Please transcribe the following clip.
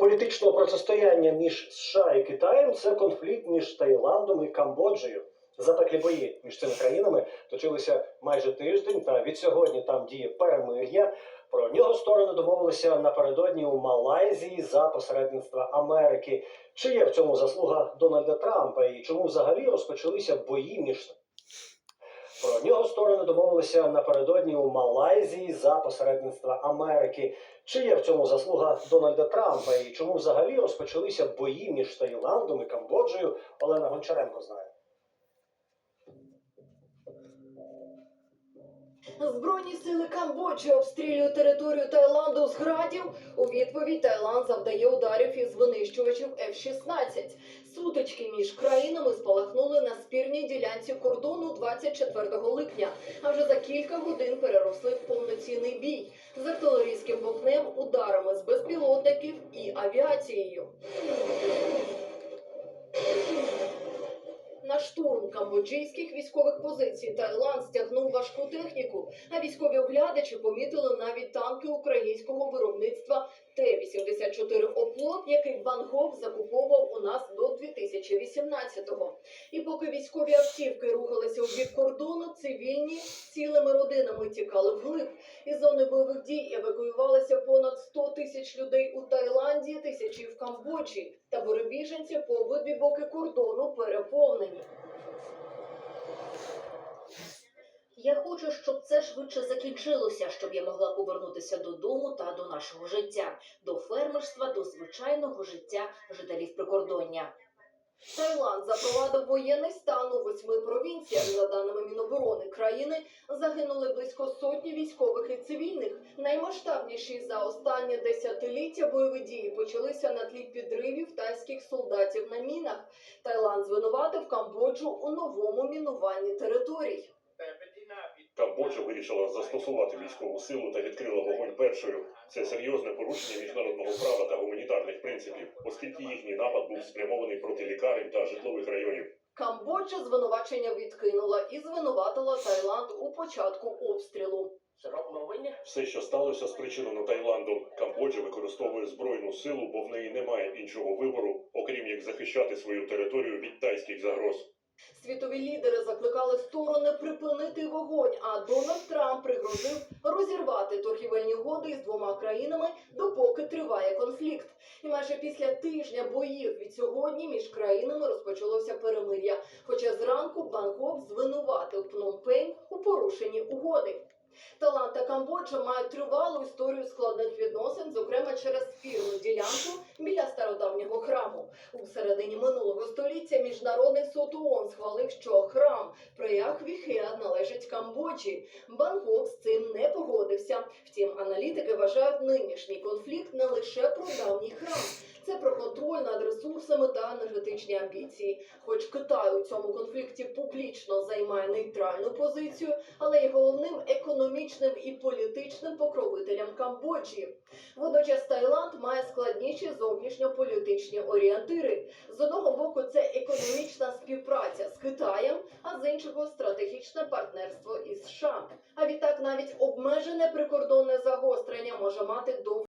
геополітичного протистояння між США і Китаєм це конфлікт між Таїландом і Камбоджею. Запеклі бої між цими країнами точилися майже тиждень, та від сьогодні там діє перемир'я. Про нього сторони домовилися напередодні у Малайзії за посередництва Америки. Чи є в цьому заслуга Дональда Трампа і чому взагалі розпочалися бої між про нього сторони домовилися напередодні у Малайзії за посередництва Америки. Чи є в цьому заслуга Дональда Трампа і чому взагалі розпочалися бої між Таїландом і Камбоджею? Олена Гончаренко знає. Збройні сили Камбоджі обстрілюють територію Таїланду з градів. У відповідь Таїланд завдає ударів із винищувачів F-16. Сутички між країнами спалахнули на спірній ділянці кордону 24 липня. А вже за кілька годин переросли в повноцінний бій з артилерійським вогнем, ударами з безпілотників і авіацією. Штурм камбоджійських військових позицій. Таїланд стягнув важку техніку, а військові оглядачі помітили навіть танки українського виробництва Т-84 «Оплот», який Бангкок закуповував у нас 2018-го. І поки військові автівки рухалися у бік кордону, цивільні цілими родинами тікали вглиб. Із зони бойових дій евакуювалося понад 100 тисяч людей у Таїланді, тисячі в Камбоджі. Табори біженців по обидві боки кордону переповнені. Я хочу, щоб це швидше закінчилося, щоб я могла повернутися додому та до нашого життя, до фермерства, до звичайного життя жителів прикордоння. Таїланд запровадив воєнний стан у восьми провінціях. За даними Міноборони країни, загинули близько сотні військових і цивільних. Наймасштабніші за останнє десятиліття бойові дії почалися на тлі підривів тайських солдатів на мінах. Таїланд звинуватив Камбоджу у новому мінуванні територій. Камбоджа вирішила застосувати військову силу та відкрила вогонь першою. Це серйозне порушення міжнародного права та гуманітарних принципів, оскільки їхній напад був спрямований проти лікарень та житлових районів. Камбоджа звинувачення відкинула і звинуватила Таїланд у початку обстрілу. Все, що сталося, спричинено Таїландом. Камбоджа використовує збройну силу, бо в неї немає іншого вибору, окрім як захищати свою територію від тайських загроз. Світові лідери закликали сторони припинити вогонь, а Дональд Трамп пригрозив розірвати торгівельні угоди з двома країнами, допоки триває конфлікт. І майже після тижня боїв від сьогодні між країнами розпочалося перемир'я. Хоча зранку Бангкок звинуватив Пномпень у порушенні угоди. Талант та Камбоджа мають тривалу історію складних відносин, зокрема через спірну ділянку біля стародавнього храму. Середині минулого століття міжнародний суд ООН схвалив, що храм Преях Віхеа належить Камбоджі. Бангкок з цим не погодився. Втім, аналітики вважають нинішній конфлікт не лише про давній храм. Це про енергетичні амбіції. Хоч Китай у цьому конфлікті публічно займає нейтральну позицію, але є головним економічним і політичним покровителем Камбоджі. Водночас Таїланд має складніші зовнішньополітичні орієнтири. З одного боку, це економічна співпраця з Китаєм, а з іншого стратегічне партнерство із США. А відтак навіть обмежене прикордонне загострення може мати до